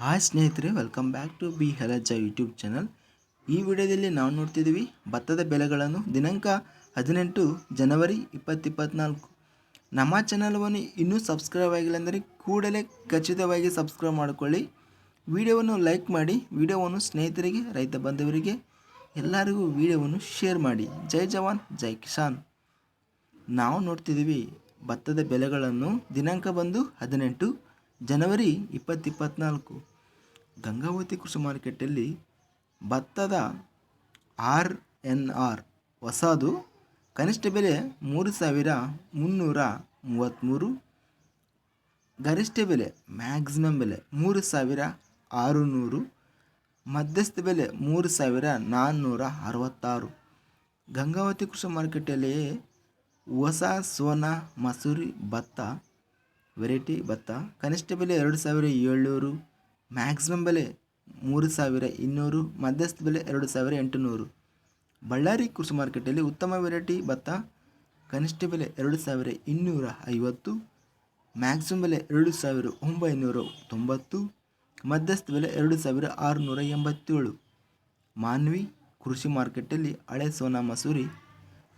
Hi ಸ್ನೇಹಿತರೆ welcome back to B ಹೆಲಜ YouTube channel ಈ ವಿಡಿಯೋದಲ್ಲಿ ನಾವು ನೋಡ್ತಿದ್ದೀವಿ ಭತ್ತದ ಬೆಲೆಗಳನ್ನು ದಿನಾಂಕ ಹದಿನೆಂಟು ಜನವರಿ ಇಪ್ಪತ್ತಿಪ್ಪತ್ನಾಲ್ಕು ನಮ್ಮ ಚಾನಲ್ವನ್ನು ಇನ್ನೂ ಸಬ್ಸ್ಕ್ರೈಬ್ ಆಗಿಲ್ಲ ಅಂದರೆ ಕೂಡಲೇ ಖಚಿತವಾಗಿ ಸಬ್ಸ್ಕ್ರೈಬ್ ಮಾಡಿಕೊಳ್ಳಿ. ವಿಡಿಯೋವನ್ನು ಲೈಕ್ ಮಾಡಿ, ವಿಡಿಯೋವನ್ನು ಸ್ನೇಹಿತರಿಗೆ, ರೈತ ಬಂಧುವರಿಗೆ, ಎಲ್ಲರಿಗೂ ವಿಡಿಯೋವನ್ನು ಶೇರ್ ಮಾಡಿ. ಜೈ ಜವಾನ್, ಜೈ ಕಿಸಾನ್. ನಾವು ನೋಡ್ತಿದ್ದೀವಿ ಭತ್ತದ ಬೆಲೆಗಳನ್ನು ದಿನಾಂಕ ಬಂದು ಹದಿನೆಂಟು ಜನವರಿ ಇಪ್ಪತ್ತಿಪ್ಪತ್ನಾಲ್ಕು ಗಂಗಾವತಿ ಕೃಷಿ ಮಾರುಕಟ್ಟೆಯಲ್ಲಿ ಭತ್ತದ ಆರ್ ಎನ್ ಆರ್ ಹೊಸದು, ಕನಿಷ್ಠ ಬೆಲೆ ಮೂರು ಸಾವಿರ ಮುನ್ನೂರ ಮೂವತ್ತ್ಮೂರು ಗರಿಷ್ಠ ಬೆಲೆ ಮ್ಯಾಕ್ಸಿಮಮ್ ಬೆಲೆ ಮೂರು ಸಾವಿರ ಆರುನೂರು, ಮಧ್ಯಸ್ಥ ಬೆಲೆ ಮೂರು ಸಾವಿರ ನಾನ್ನೂರ ಅರವತ್ತಾರು. ಗಂಗಾವತಿ ಕೃಷಿ ಮಾರುಕಟ್ಟೆಯಲ್ಲಿಯೇ ಹೊಸ ಸೋನಾ ಮಸೂರಿ ಭತ್ತ ವೆರೈಟಿ ಭತ್ತ. ಕನಿಷ್ಠ ಬೆಲೆ ಎರಡು ಸಾವಿರ ಏಳ್ನೂರು ಮ್ಯಾಕ್ಸಿಮಮ್ ಬೆಲೆ ಮೂರು ಸಾವಿರ ಇನ್ನೂರು, ಮಧ್ಯಸ್ಥ ಬೆಲೆ ಎರಡು ಸಾವಿರ ಎಂಟುನೂರು. ಬಳ್ಳಾರಿ ಕೃಷಿ ಮಾರ್ಕೆಟಲ್ಲಿ ಉತ್ತಮ ವೆರೈಟಿ ಭತ್ತ ಕನಿಷ್ಠ ಬೆಲೆ ಎರಡು ಸಾವಿರ ಇನ್ನೂರ ಐವತ್ತು ಮ್ಯಾಕ್ಸಿಮಮ್ ಬೆಲೆ ಎರಡು ಸಾವಿರ ಒಂಬೈನೂರ ತೊಂಬತ್ತು, ಮಧ್ಯಸ್ಥ ಬೆಲೆ ಎರಡು ಸಾವಿರ ಆರುನೂರ ಎಂಬತ್ತೇಳು. ಮಾನ್ವಿ ಕೃಷಿ ಮಾರ್ಕೆಟಲ್ಲಿ ಹಳೆ ಸೋನಾ ಮಸೂರಿ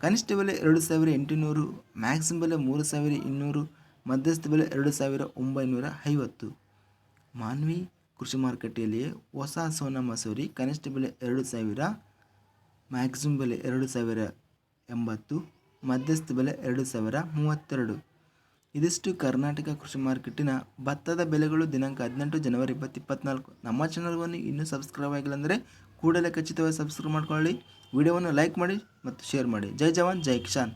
ಕನಿಷ್ಠ ಬೆಲೆ ಎರಡು ಸಾವಿರ ಎಂಟುನೂರು ಮ್ಯಾಕ್ಸಿಮಮ್ ಬೆಲೆ ಮೂರು ಸಾವಿರ ಇನ್ನೂರು ಮಧ್ಯಸ್ಥ ಬೆಲೆ ಎರಡು ಸಾವಿರ ಒಂಬೈನೂರ ಐವತ್ತು. ಮಾನ್ವಿ ಕೃಷಿ ಮಾರುಕಟ್ಟೆಯಲ್ಲಿಯೇ ಹೊಸ ಸೋನಾ ಮಸೂರಿ ಕನಿಷ್ಠ ಬೆಲೆ ಎರಡು ಸಾವಿರ ಮ್ಯಾಕ್ಸಿಮಮ್ ಬೆಲೆ ಎರಡು ಸಾವಿರ ಎಂಬತ್ತು ಮಧ್ಯಸ್ಥ ಬೆಲೆ ಎರಡು ಸಾವಿರ ಮೂವತ್ತೆರಡು. ಇದಿಷ್ಟು ಕರ್ನಾಟಕ ಕೃಷಿ ಮಾರುಕಟ್ಟಿನ ಭತ್ತದ ಬೆಲೆಗಳು ದಿನಾಂಕ ಹದಿನೆಂಟು ಜನವರಿ ಇಪ್ಪತ್ತು ಇಪ್ಪತ್ನಾಲ್ಕು. ನಮ್ಮ ಚಾನಲ್ವನ್ನು ಇನ್ನೂ ಸಬ್ಸ್ಕ್ರೈಬ್ ಆಗಿಲ್ಲ ಅಂದರೆ ಕೂಡಲೇ ಖಚಿತವಾಗಿ ಸಬ್ಸ್ಕ್ರೈಬ್ ಮಾಡ್ಕೊಳ್ಳಿ. ವಿಡಿಯೋವನ್ನು ಲೈಕ್ ಮಾಡಿ ಮತ್ತು ಶೇರ್ ಮಾಡಿ. ಜೈ ಜವಾನ್, ಜೈ ಕಿಸಾನ್.